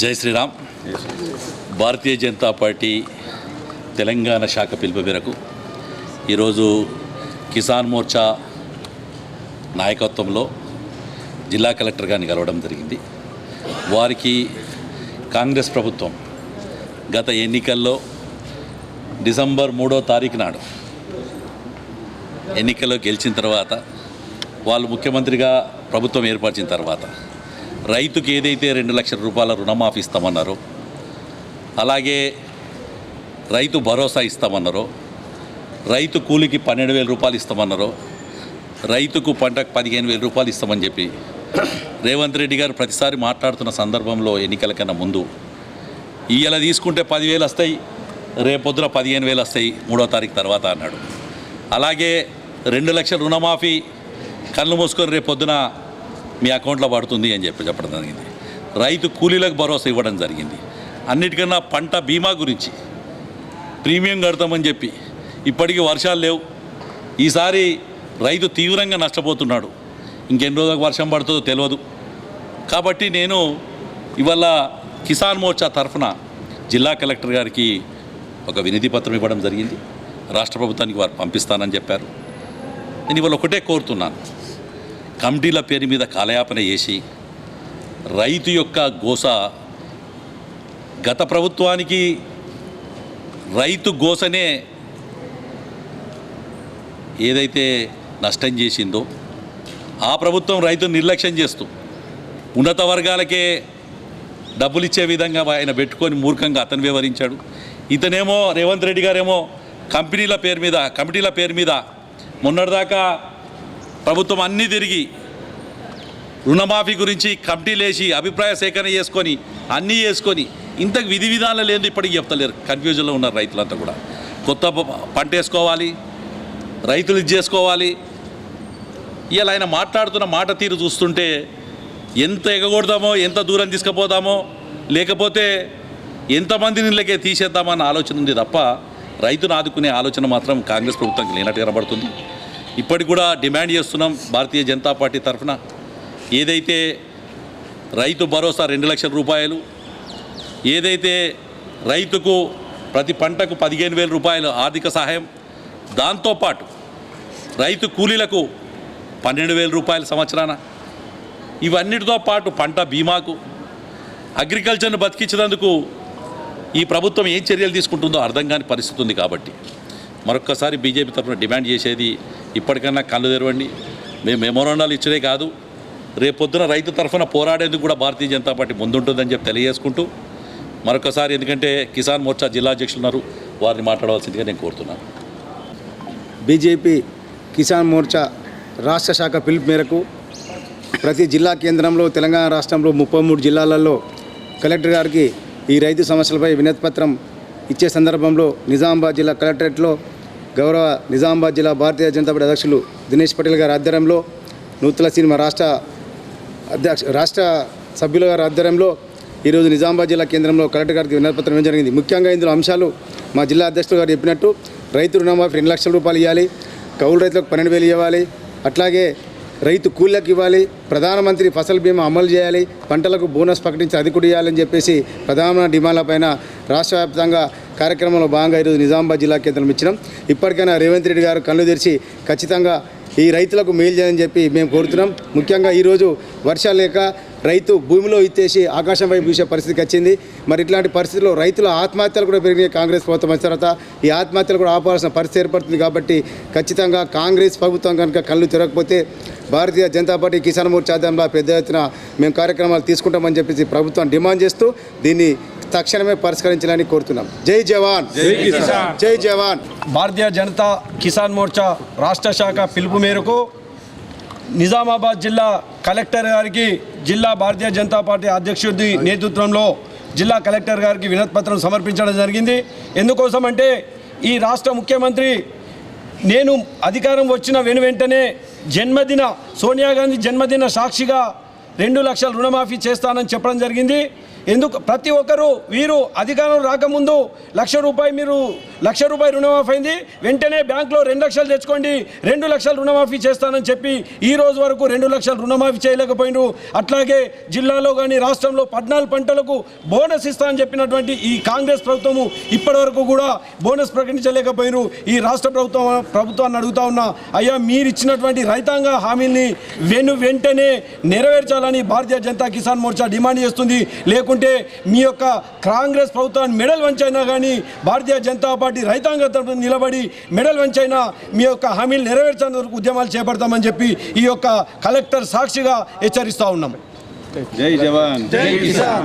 జై శ్రీరామ్. భారతీయ జనతా పార్టీ తెలంగాణ శాఖ పిలుపు మేరకు ఈరోజు కిసాన్ మోర్చా నాయకత్వంలో జిల్లా కలెక్టర్ గారిని కలవడం జరిగింది. వారికి కాంగ్రెస్ ప్రభుత్వం గత ఎన్నికల్లో డిసెంబర్ మూడో తారీఖు నాడు ఎన్నికల్లో గెలిచిన తర్వాత వాళ్ళు ముఖ్యమంత్రిగా ప్రభుత్వం ఏర్పరిచిన తర్వాత రైతుకి ఏదైతే రెండు లక్షల రూపాయల రుణమాఫీ ఇస్తామన్నారో అలాగే రైతు భరోసా ఇస్తామన్నారో రైతు కూలికి పన్నెండు వేల రూపాయలు ఇస్తామన్నారో రైతుకు పంటకు పదిహేను వేల రూపాయలు ఇస్తామని చెప్పి రేవంత్ రెడ్డి గారు ప్రతిసారి మాట్లాడుతున్న సందర్భంలో ఎన్నికల కన్నా ముందు ఇవాళ తీసుకుంటే పదివేలు వస్తాయి రేపొద్దున పదిహేను వేలు వస్తాయి మూడో తారీఖు తర్వాత అన్నాడు. అలాగే రెండు లక్షల రుణమాఫీ కళ్ళు మూసుకొని రేపొద్దున మీ అకౌంట్లో పడుతుంది అని చెప్పి చెప్పడం జరిగింది. రైతు కూలీలకు భరోసా ఇవ్వడం జరిగింది. అన్నిటికన్నా పంట బీమా గురించి ప్రీమియం కడతామని చెప్పి ఇప్పటికీ వర్షాలు లేవు. ఈసారి రైతు తీవ్రంగా నష్టపోతున్నాడు. ఇంకెన్ని రోజులకు వర్షం పడుతుందో తెలియదు. కాబట్టి నేను ఇవాళ కిసాన్ మోర్చా తరఫున జిల్లా కలెక్టర్ గారికి ఒక వినతి పత్రం ఇవ్వడం జరిగింది. రాష్ట్ర ప్రభుత్వానికి వారు పంపిస్తానని చెప్పారు. నేను ఇవాళ ఒకటే కోరుతున్నాను. కమిటీల పేరు మీద కాలయాపన చేసి రైతు యొక్క గోస గత ప్రభుత్వానికి రైతు గోసనే ఏదైతే నష్టం చేసిందో ఆ ప్రభుత్వం రైతును నిర్లక్ష్యం చేస్తూ ఉన్నత వర్గాలకే డబ్బులు ఇచ్చే విధంగా ఆయన పెట్టుకొని మూర్ఖంగా అతను వివరించాడు ఇతనేమో రేవంత్ రెడ్డి గారేమో కంపెనీల పేరు మీద కమిటీల పేరు మీద మొన్నటిదాకా ప్రభుత్వం అన్నీ తిరిగి రుణమాఫీ గురించి కమిటీ లేచి అభిప్రాయ సేకరణ చేసుకొని అన్నీ చేసుకొని ఇంతకు విధి విధానాలు లేదు ఇప్పటికి చెప్తలేరు. కన్ఫ్యూజన్లో ఉన్నారు రైతులంతా కూడా. కొత్త పంట వేసుకోవాలి రైతులు ఇది చేసుకోవాలి. ఇలా ఆయన మాట్లాడుతున్న మాట తీరు చూస్తుంటే ఎంత ఎగగొడదామో ఎంత దూరం తీసుకుపోదామో లేకపోతే ఎంతమంది నీళ్ళకే తీసేద్దామన్న ఆలోచన ఉంది తప్ప రైతును ఆదుకునే ఆలోచన మాత్రం కాంగ్రెస్ ప్రభుత్వానికి లేనట్టు కనబడుతుంది. ఇప్పటికి కూడా డిమాండ్ చేస్తున్నాం భారతీయ జనతా పార్టీ తరఫున. ఏదైతే రైతు భరోసా రెండు లక్షల రూపాయలు ఏదైతే రైతుకు ప్రతి పంటకు పదిహేను వేల రూపాయలు ఆర్థిక సహాయం దాంతోపాటు రైతు కూలీలకు పన్నెండు వేల రూపాయల సంవత్సరాన. ఇవన్నిటితో పాటు పంట బీమాకు అగ్రికల్చర్ను బతికించినందుకు ఈ ప్రభుత్వం ఏం చర్యలు తీసుకుంటుందో అర్థం కాని పరిస్థితి ఉంది కాబట్టి. మరొక్కసారి బీజేపీ తరఫున డిమాండ్ చేసేది ఇప్పటికన్నా కళ్ళు తెరవండి. మేము మెమోరాండాలు ఇచ్చడే కాదు. రేపొద్దున రైతు తరఫున పోరాడేందుకు కూడా భారతీయ జనతా పార్టీ ముందుంటుందని చెప్పి తెలియజేసుకుంటూ మరొకసారి ఎందుకంటే కిసాన్ మోర్చా జిల్లా అధ్యక్షులు ఉన్నారు. వారిని మాట్లాడవలసిందిగా నేను కోరుతున్నాను. బీజేపీ కిసాన్ మోర్చా రాష్ట్ర శాఖ పిలుపు మేరకు ప్రతి జిల్లా కేంద్రంలో తెలంగాణ రాష్ట్రంలో ముప్పై మూడు జిల్లాలలో కలెక్టర్ గారికి ఈ రైతు సమస్యలపై వినతిపత్రం ఇచ్చే సందర్భంలో నిజామాబాద్ జిల్లా కలెక్టరేట్లో గౌరవ నిజామాబాద్ జిల్లా భారతీయ జనతా పార్టీ అధ్యక్షులు దినేష్ పటేల్ గారి ఆధ్వర్యంలో నూతన సినిమా రాష్ట్ర అధ్యక్ష రాష్ట్ర సభ్యుల గారి ఆధ్వర్యంలో ఈరోజు నిజామాబాద్ జిల్లా కేంద్రంలో కలెక్టర్ గారికి వినతిపత్రం ఇవ్వడం జరిగింది. ముఖ్యంగా ఇందులో అంశాలు మా జిల్లా అధ్యక్షులు గారు చెప్పినట్టు రైతు రుణమాఫీ రెండు లక్షల రూపాయలు ఇవ్వాలి కౌలు రైతులకు పన్నెండు వేలు ఇవ్వాలి అట్లాగే రైతు కూలీలకు ఇవ్వాలి ప్రధానమంత్రి ఫసల్ బీమా అమలు చేయాలి పంటలకు బోనస్ ప్రకటించి అది కూడా ఇవ్వాలని చెప్పేసి ప్రధాన డిమాండ్లపైన రాష్ట్ర వ్యాప్తంగా కార్యక్రమంలో భాగంగా ఈరోజు నిజామాబాద్ జిల్లా కేంద్రం ఇచ్చినాం. ఇప్పటికైనా రేవంత్ రెడ్డి గారు కళ్ళు తెరిచి ఖచ్చితంగా ఈ రైతులకు మేలు చేయాలని చెప్పి మేము కోరుతున్నాం. ముఖ్యంగా ఈరోజు వర్షాలు లేక రైతు భూమిలో ఇచ్చేసి ఆకాశం వైపు చూసే పరిస్థితికి వచ్చింది. మరి ఇట్లాంటి పరిస్థితుల్లో రైతుల ఆత్మహత్యలు కూడా పెరిగినాయి కాంగ్రెస్ ప్రభుత్వం వచ్చిన తర్వాత. ఈ ఆత్మహత్యలు కూడా ఆపాల్సిన పరిస్థితి ఏర్పడుతుంది కాబట్టి ఖచ్చితంగా కాంగ్రెస్ ప్రభుత్వం కనుక కళ్ళు తిరగకపోతే భారతీయ జనతా పార్టీ కిసాన్ మోర్చా ఆధ్వర్యంలో పెద్ద ఎత్తున మేము కార్యక్రమాలు తీసుకుంటామని చెప్పేసి ప్రభుత్వం డిమాండ్ చేస్తూ దీన్ని తక్షణమే పరిష్కరించాలని కోరుతున్నాం. జై జవాన్. జై జవాన్. భారతీయ జనతా కిసాన్ మోర్చా రాష్ట్ర శాఖ పిలుపు మేరకు నిజామాబాద్ జిల్లా కలెక్టర్ గారికి జిల్లా భారతీయ జనతా పార్టీ అధ్యక్షుడి నేతృత్వంలో జిల్లా కలెక్టర్ గారికి వినతిపత్రం సమర్పించడం జరిగింది. ఎందుకోసం అంటే ఈ రాష్ట్ర ముఖ్యమంత్రి నేను అధికారం వచ్చిన వెను వెంటనే జన్మదిన సోనియా గాంధీ జన్మదిన సాక్షిగా రెండు లక్షల రుణమాఫీ చేస్తానని చెప్పడం జరిగింది. ఎందుకు ప్రతి ఒక్కరూ వీరు అధికారం రాకముందు లక్ష రూపాయి మీరు లక్ష రూపాయి రుణమాఫీ అయింది. వెంటనే బ్యాంకులో రెండు లక్షలు తెచ్చుకోండి. రెండు లక్షలు రుణమాఫీ చేస్తానని చెప్పి ఈ రోజు వరకు రెండు లక్షలు రుణమాఫీ చేయలేకపోయినారు. అట్లాగే జిల్లాలో కానీ రాష్ట్రంలో పద్నాలుగు పంటలకు బోనస్ ఇస్తానని చెప్పినటువంటి ఈ కాంగ్రెస్ ప్రభుత్వము ఇప్పటివరకు కూడా బోనస్ ప్రకటించలేకపోయినారు. ఈ రాష్ట్ర ప్రభుత్వం ప్రభుత్వాన్ని అడుగుతా ఉన్నా అయ్యా మీరు ఇచ్చినటువంటి రైతాంగ హామీని వెను వెంటనే నెరవేర్చాలని భారతీయ జనతా కిసాన్ మోర్చా డిమాండ్ చేస్తుంది. లేకుంటే మీ యొక్క కాంగ్రెస్ ప్రభుత్వాన్ని మెడల్ వంచైనా కానీ భారతీయ జనతా పార్టీ రైతాంగ తరపున నిలబడి మెడల్ వంచైనా మీ యొక్క హామీలు నెరవేర్చేందుకు వరకు ఉద్యమాలు చేపడతామని చెప్పి ఈ యొక్క కలెక్టర్ సాక్షిగా హెచ్చరిస్తూ ఉన్నాం. జై జవాన్.